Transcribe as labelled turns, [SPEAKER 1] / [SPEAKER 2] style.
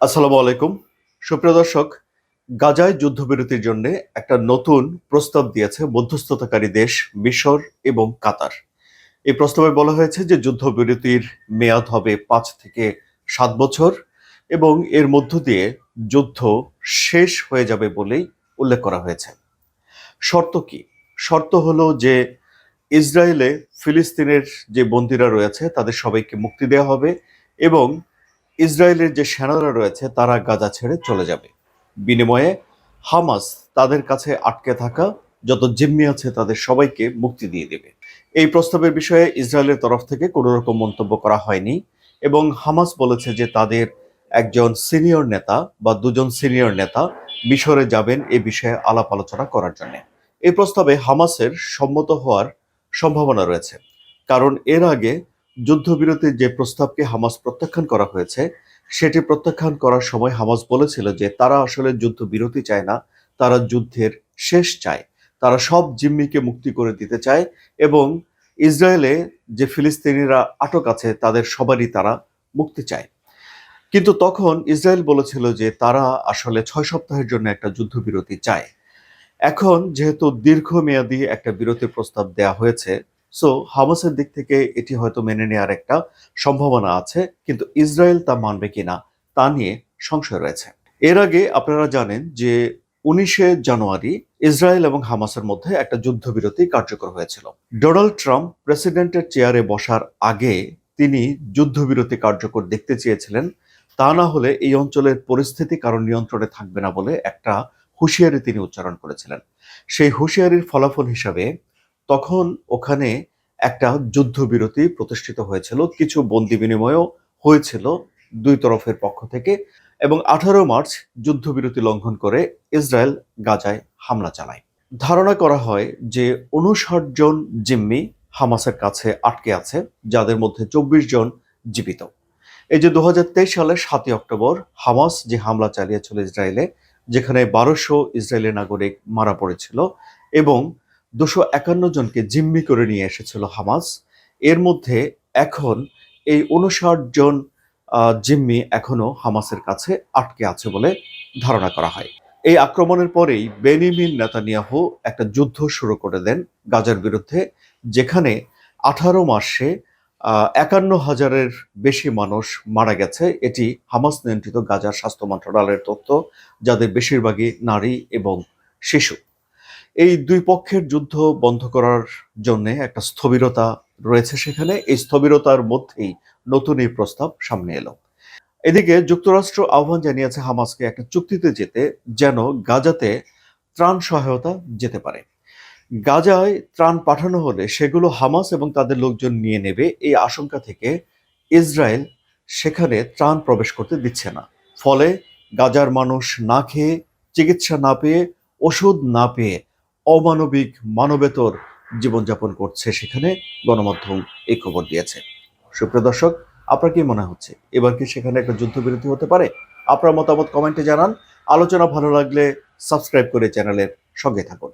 [SPEAKER 1] আসসালামু আলাইকুম। সুপ্রিয় দর্শক, গাজায় যুদ্ধবিরতির জন্য একটা নতুন প্রস্তাব দিয়েছে মধ্যস্থতাকারী দেশ মিশর এবং কাতার। এই প্রস্তাবে বলা হয়েছে যে যুদ্ধবিরতির মেয়াদ হবে পাঁচ থেকে সাত বছর এবং এর মধ্য দিয়ে যুদ্ধ শেষ হয়ে যাবে বলেই উল্লেখ করা হয়েছে। শর্ত কি? শর্ত হলো যে ইসরায়েলে ফিলিস্তিনের যে বন্দীরা রয়েছে তাদের সবাইকে মুক্তি দেওয়া হবে এবং ইসরায়েলের যে সেনারা রয়েছে, তারা গাজা ছেড়ে চলে যাবে। বিনিময়ে হামাস তাদের কাছে আটকে থাকা যত জিম্মি আছে, তাদের সবাইকে মুক্তি দিয়ে দেবে। এই প্রস্তাবের বিষয়ে ইসরায়েলের তরফ থেকে কোনো রকম মন্তব্য করা হয়নি এবং হামাস বলেছে যে তাদের একজন সিনিয়র নেতা বা দুজন সিনিয়র নেতা মিশরে যাবেন এ বিষয়ে আলাপ আলোচনা করার জন্য। এই প্রস্তাবে হামাসের সম্মত হওয়ার সম্ভাবনা রয়েছে, কারণ এর আগে যুদ্ধবিরতির যে প্রস্তাবকে হামাস প্রত্যাখ্যান করা হয়েছে, সেটি প্রত্যাখ্যান করার সময় হামাস বলেছিল যে তারা আসলে যুদ্ধবিরতি চায় না, তারা যুদ্ধের শেষ চায়। তারা সব জিম্মিকে মুক্তি করে দিতে চায় এবং ইসরায়েলে যে ফিলিস্তিনিরা আটক আছে, তাদের সবারই তারা মুক্তি চায়। কিন্তু তখন ইসরায়েল বলেছিল যে তারা আসলে ছয় সপ্তাহের জন্য একটা যুদ্ধবিরতি চায়। এখন যেহেতু দীর্ঘমেয়াদী একটা বিরতি প্রস্তাব দেয়া হয়েছে সো হামাসের দিক থেকে এটি হয়তো মেনে নেওয়ার একটা সম্ভাবনা আছে, কিন্তু ইসরায়েল তা মানবে কিনা তা নিয়ে সংশয় রয়েছে। এর আগে আপনারা জানেন যে উনিশে জানুয়ারি ইসরায়েল এবং হামাসের মধ্যে একটা যুদ্ধবিরতি কার্যকর হয়েছিল। ডোনাল্ড ট্রাম্প প্রেসিডেন্টের চেয়ারে বসার আগে তিনি যুদ্ধবিরতি কার্যকর দেখতে চেয়েছিলেন। তা না হলে এই অঞ্চলের পরিস্থিতি কারণ নিয়ন্ত্রণে থাকবে না বলে একটা হুঁশিয়ারি তিনি উচ্চারণ করেছিলেন। সেই হুঁশিয়ারির ফলাফল হিসাবে তখন ওখানে একটা যুদ্ধবিরতি প্রতিষ্ঠিত হয়েছিল। কিছু বন্দি বিনিময়ও হয়েছিল দুই তরফের পক্ষ থেকে এবং আঠারো মার্চ যুদ্ধবিরতি লঙ্ঘন করে ইসরায়েল গাজায় হামলা চালায়। ধারণা করা হয় যে উনষাট জন জিম্মি হামাসের কাছে আটকে আছে, যাদের মধ্যে চব্বিশ জন জীবিত। এই যে দু হাজার তেইশ সালের সাতই অক্টোবর হামাস যে হামলা চালিয়েছিল ইসরায়েলে, যেখানে বারোশো ইসরায়েলি নাগরিক মারা পড়েছিল এবং দুশো একান্ন জনকে জিম্মি করে নিয়ে এসেছিল হামাস। এর মধ্যে এখন এই উনষাট জন জিম্মি এখনও হামাসের কাছে আটকে আছে বলে ধারণা করা হয়। এই আক্রমণের পরেই বেনিমিন নেতানিয়াহু একটা যুদ্ধ শুরু করে দেন গাজার বিরুদ্ধে, যেখানে আঠারো মাসে একান্ন হাজারের বেশি মানুষ মারা গেছে। এটি হামাস নিয়ন্ত্রিত গাজার স্বাস্থ্য মন্ত্রণালয়ের তথ্য, যাদের বেশিরভাগই নারী এবং শিশু। এই দুই পক্ষের যুদ্ধ বন্ধ করার জন্য একটা স্থবিরতা রয়েছে সেখানে। এই স্থবিরতার মধ্যেই নতুন এই প্রস্তাব সামনে এলো। এদিকে যুক্তরাষ্ট্র আহ্বান জানিয়েছে হামাসকে একটা চুক্তিতে যেতে, যেন গাজাতে ত্রাণ সহায়তা যেতে পারে। গাজায় ত্রাণ পাঠানো হলে সেগুলো হামাস এবং তাদের লোকজন নিয়ে নেবে। এই আশঙ্কা থেকে ইসরায়েল সেখানে ত্রাণ প্রবেশ করতে দিচ্ছে না। ফলে গাজার মানুষ না খেয়ে, চিকিৎসা না পেয়ে, ওষুধ না পেয়ে অমানবিক মানবেতর জীবনযাপন করছে সেখানে, গণমাধ্যম এই খবর দিয়েছে। সুপ্রিয় দর্শক, আপনার কি মনে হচ্ছে? এবার কি সেখানে একটা যুদ্ধবিরতি হতে পারে? আপনার মতামত কমেন্টে জানান। আলোচনা ভালো লাগলে সাবস্ক্রাইব করে চ্যানেলের সঙ্গে থাকুন।